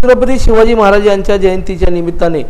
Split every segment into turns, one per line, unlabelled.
छत्रपती शिवाजी महाराज यांच्या जयंतीच्या निमित्ताने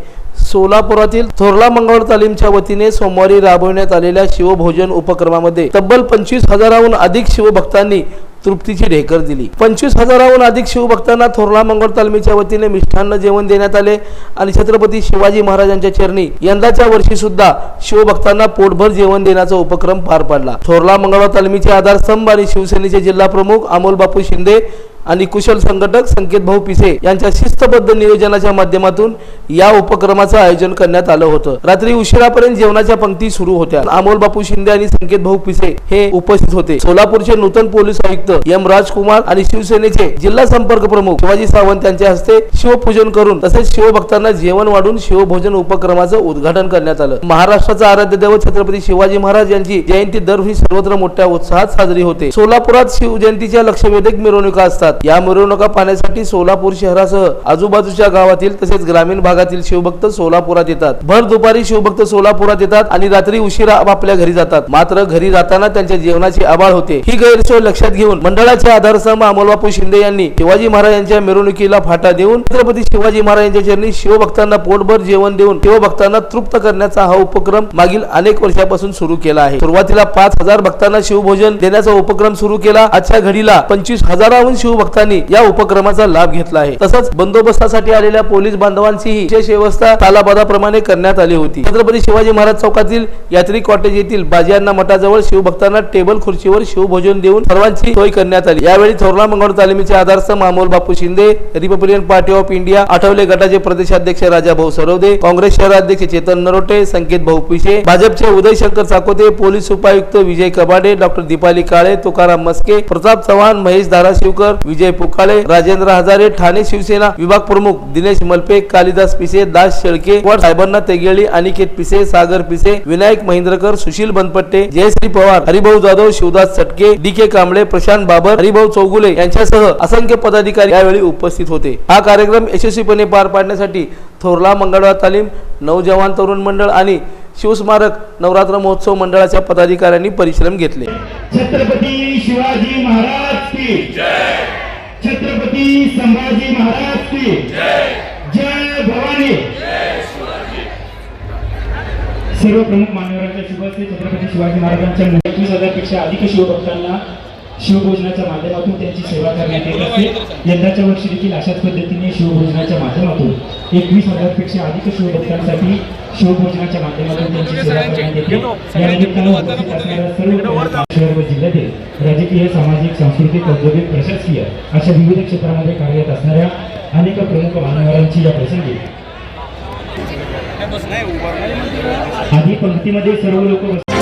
सोलापुरातील थोरला मंगळ तालीमच्या वतीने सोमवारी राबवण्यात आलेल्या शिवभोजन उपक्रमामध्ये तब्बल पंचवीस हजाराहून अधिक शिवभक्तांनी तृप्तीची ढेकर दिली. पंचवीस हजाराहून अधिक शिवभक्तांना थोरला मंगळ तालमीच्या वतीने मिष्ठान्न जेवण देण्यात आले आणि छत्रपती शिवाजी महाराजांच्या चरणी यंदाच्या वर्षी सुद्धा शिवभक्तांना पोटभर जेवण देण्याचा उपक्रम पार पाडला. थोरला मंगळ तालमीचे आधारस्तंभ आणि शिवसेनेचे जिल्हा प्रमुख अमोल बापू शिंदे आणि कुशल संघटक संकेत भाऊ पिसे यांच्या शिस्तबद्ध नियोजनाच्या माध्यमातून या उपक्रमाचं आयोजन करण्यात आलं होतं. रात्री उशिरापर्यंत जेवणाच्या पंक्ती सुरू होत्या. अमोल बापू शिंदे आणि संकेत भाऊ पिसे हे उपस्थित होते. सोलापूरचे नूतन पोलीस आयुक्त एम राजकुमार आणि शिवसेनेचे जिल्हा संपर्क प्रमुख शिवाजी सावंत यांच्या हस्ते शिवपूजन करून तसेच शिवभक्तांना जेवण वाढून शिवभोजन उपक्रमाचं उद्घाटन करण्यात आलं. महाराष्ट्राचा आराध्य दैवत छत्रपती शिवाजी महाराज यांची जयंती दरवर्षी सर्वत्र मोठ्या उत्साहात साजरी होते. सोलापुरात शिवजयंतीच्या लक्षवेधक मिरवणुका असतात. या मिरवणुका पाहण्यासाठी सोलापूर शहरासह आजूबाजूच्या गावातील तसेच ग्रामीण भागातील शिवभक्त सोलापुरात येतात. भर दुपारी शिवभक्त सोलापुरात येतात आणि रात्री उशिरा आपल्या घरी जातात. मात्र घरी जाताना त्यांच्या जेवणाची आबाळ होते. ही गैरसोय लक्षात घेऊन मंडळाचे आधारस्तंभ अमोलबापू शिंदे यांनी शिवाजी महाराज यांच्या मिरवणुकीला फाटा देऊन छत्रपती शिवाजी महाराज यांच्या चरणी शिवभक्तांना पोटभर जेवण देऊन शिवभक्तांना तृप्त करण्याचा हा उपक्रम मागील अनेक वर्षापासून सुरू केला आहे. सुरुवातीला पाच हजार भक्तांना शिवभोजन देण्याचा उपक्रम सुरू केला. आजच्या घडीला पंचवीस हजाराहून शिव भक्तांनी या उपक्रमाचा लाभ घेतला आहे. तसंच बंदोबस्तासाठी आलेल्या पोलीस बांधवांचीही विशेष व्यवस्था तालाबादाप्रमाणे करण्यात आली होती. छत्रपती शिवाजी महाराज चौकातील यात्री कॉटेज येथील बाजियांना मठाजवळ शिवभक्तांना टेबल खुर्चीवर शिवभोजन देऊन सर्वांची सोय करण्यात आली. यावेळी थोरला मंगळ तालिमीचे आधारस्तंभ Mamol Bapu Shinde Republican party of India Athawale गटाचे प्रदेशाध्यक्ष राजा भाऊ सरोदे काँग्रेस शहराध्यक्ष चेतन नरोटे संकेत भाऊ पिशे भाजपचे उदय शंकर चाकोते पोलीस उपायुक्त विजय कबाडे डॉक्टर दीपाली काळे तुकाराम मस्के प्रताप चव्हाण महेश धाराशिवकर विजय पुकाळे राजेंद्र हजारे ठाणे शिवसेना विभाग प्रमुख दिनेश मलपे कालिदास पिसे दास शेळके व साहेबांना तेगेळी अनिकेत पिसे सागर पिसे विनायक महेंद्रकर सुशील बनपट्टे जयश्री पवार हरिभाऊ जाधव शिवदास सटके डी के कांबळे प्रशांत बाबर हरिभाऊ चौगुले यांच्यासह असंख्य पदाधिकारी यावेळी उपस्थित होते. हा कार्यक्रम यशस्वीपणे पार पाडण्यासाठी थोरला मंगळवार तालीम नौजवान तरुण मंडळ आणि शिवस्मारक नवरात्र महोत्सव मंडळाच्या पदाधिकाऱ्यांनी परिश्रम घेतले.
छत्रपती शिवाजी महाराज की. छत्रपती संभाजी महाराज की. जय भवानी. सर्व प्रमुख मान्यवरांच्या शुभ छत्रपती शिवाजी महाराजांच्या एकवीस हजारपेक्षा अधिक शिवभक्तांना शिवभोजनाच्या माध्यमातून त्यांची सेवा करण्यात येत असते. यंदाच्या वर्षी देखील अशाच पद्धतीने शिवभोजनाच्या माध्यमातून एकवीस हजारपेक्षा अधिक शिवभक्तांसाठी शिवभोजनाच्या माध्यमातून त्यांची सेवा करण्यात येते. या निमित्तानं उपस्थित असणाऱ्या सर्व शहर व जिल्ह्यातील राजकीय सामाजिक सांस्कृतिक औद्योगिक प्रशासकीय अशा विविध क्षेत्रामध्ये कार्यरत असणाऱ्या अनेक प्रमुख मान्यवरांची या प्रसंगी आधी पंक्तीमध्ये सर्व लोक